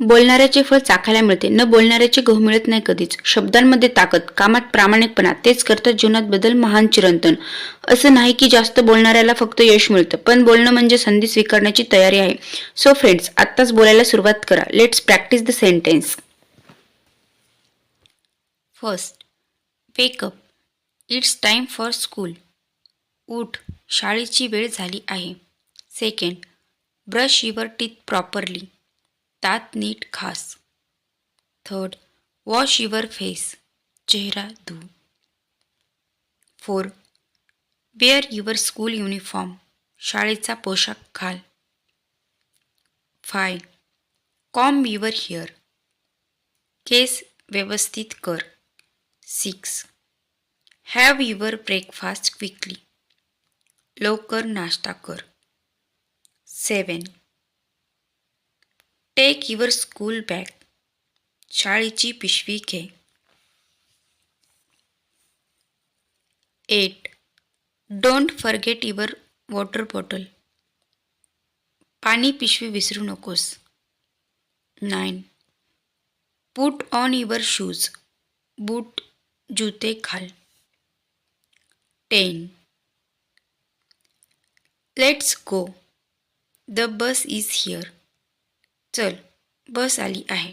बोलणाऱ्याचे फळ चाखायला मिळते. न बोलणाऱ्याचे गहू मिळत नाही कधीच. शब्दांमध्ये ताकद कामात प्रामाणिकपणा तेच करतात जीवनात बदल महान चिरंतन. असं नाही की जास्त बोलणाऱ्याला फक्त यश मिळतं. पण बोलणं म्हणजे संधी स्वीकारण्याची तयारी आहे. सो फ्रेंड्स आत्ताच बोलायला सुरुवात करा. Let's practise the sentence first wake up it's time for school उठ. शाळेची वेळ झाली आहे. Second brush your teeth properly तात नीट खास. थर्ड वॉश युअर फेस चेहरा धू. Four wear your school uniform शाळेचा पोशाख घाल. फाय कॉम युअर हिअर केस व्यवस्थित कर. Six have your breakfast quickly लवकर नाश्ता कर. Seven take your school bag शाळेची पिशवी घे. Eight don't forget your water bottle पाणी पिशवी विसरू नकोस. Nine put on your shoes बूट जुते घाल. Ten let's go the bus is here चल बस आली आहे.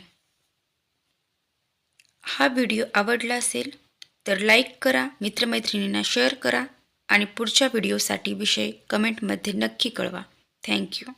हा व्हिडिओ आवडला असेल तर लाईक करा मित्रमैत्रिणींना शेअर करा आणि पुढच्या व्हिडिओसाठी विषय कमेंटमध्ये नक्की कळवा. थँक्यू.